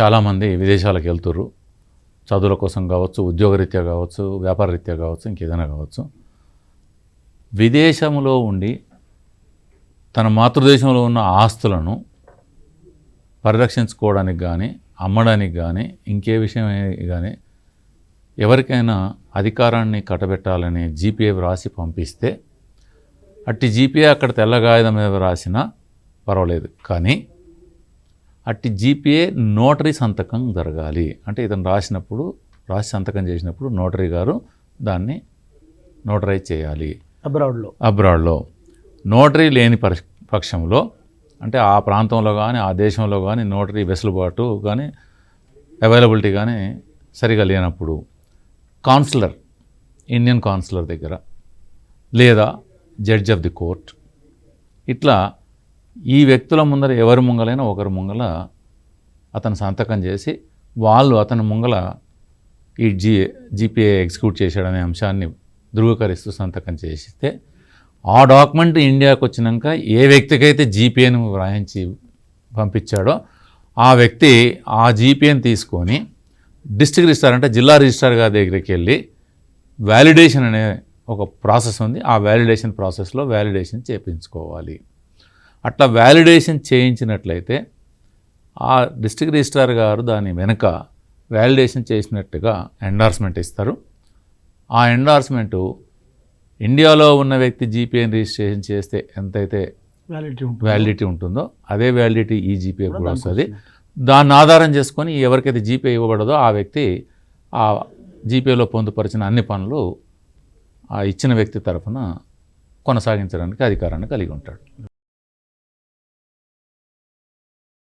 చాలామంది విదేశాలకు వెళ్తుర్రు. చదువుల కోసం కావచ్చు ఉద్యోగరీత్యా కావచ్చు వ్యాపార రీత్యా కావచ్చు ఇంకేదైనా కావచ్చు. విదేశంలో ఉండి తన మాతృదేశంలో ఉన్న ఆస్తులను పరిరక్షించుకోవడానికి కానీ అమ్మడానికి కానీ ఇంకే విషయం కానీ ఎవరికైనా అధికారాన్ని కట్టబెట్టాలని జీపీఏ వ్రాసి పంపిస్తే అట్టి జీపీఏ అక్కడ తెల్లగాయదం మీద రాసినా పర్వాలేదు. కానీ అట్టి జీపీఏ నోటరీ సంతకం జరగాలి. అంటే ఇతను రాసినప్పుడు రాసి సంతకం చేసినప్పుడు నోటరీ గారు దాన్ని నోటరైజ్ చేయాలి. అబ్రాడ్లో. అబ్రాడ్లో. నోటరీ లేని పక్షంలో అంటే ఆ ప్రాంతంలో కానీ ఆ దేశంలో కానీ నోటరీ వెసులుబాటు కానీ అవైలబిలిటీ కానీ సరిగా లేనప్పుడు కాన్సులర్ ఇండియన్ కాన్సులర్ దగ్గర లేదా జడ్జ్ ఆఫ్ ది కోర్ట్ ఇట్లా ఈ వ్యక్తుల ముందర ఎవరి ముంగలైనా ఒకరి ముంగల అతను సంతకం చేసి వాళ్ళు అతని ముంగల ఈ జీ జీపీఏ ఎగ్జిక్యూట్ చేశాడనే అంశాన్ని ధృవీకరిస్తూ సంతకం చేసిస్తే ఆ డాక్యుమెంట్ ఇండియాకు వచ్చినాక ఏ వ్యక్తికైతే జీపీఏను వ్రాయించి పంపించాడో ఆ వ్యక్తి ఆ జీపీఏని తీసుకొని డిస్ట్రిక్ట్ రిజిస్టార్ అంటే జిల్లా రిజిస్టార్ గారి దగ్గరికి వెళ్ళి వ్యాలిడేషన్ అనే ఒక ప్రాసెస్ ఉంది. ఆ వ్యాలిడేషన్ ప్రాసెస్లో వ్యాలిడేషన్ చేపించుకోవాలి అట్లా వ్యాలిడేషన్ చేయించినట్లయితే ఆ డిస్ట్రిక్ట్ రిజిస్ట్రార్ గారు దాని వెనుక వ్యాలిడేషన్ చేసినట్టుగా ఎండార్స్మెంట్ ఇస్తారు. ఆ ఎండార్స్మెంటు ఇండియాలో ఉన్న వ్యక్తి జీపీఎన్ రిజిస్ట్రేషన్ చేస్తే ఎంతైతే వ్యాలిడిటీ ఉంటుంది. వ్యాలిడిటీ ఉంటుందో అదే వ్యాలిడిటీ ఈ జీపీఏ కూడా వస్తుంది. దాన్ని ఆధారం చేసుకొని ఎవరికైతే జీపే ఇవ్వబడదో ఆ వ్యక్తి ఆ జీపేలో పొందుపరిచిన అన్ని పనులు ఆ ఇచ్చిన వ్యక్తి తరఫున కొనసాగించడానికి అధికారాన్ని కలిగి ఉంటాడు.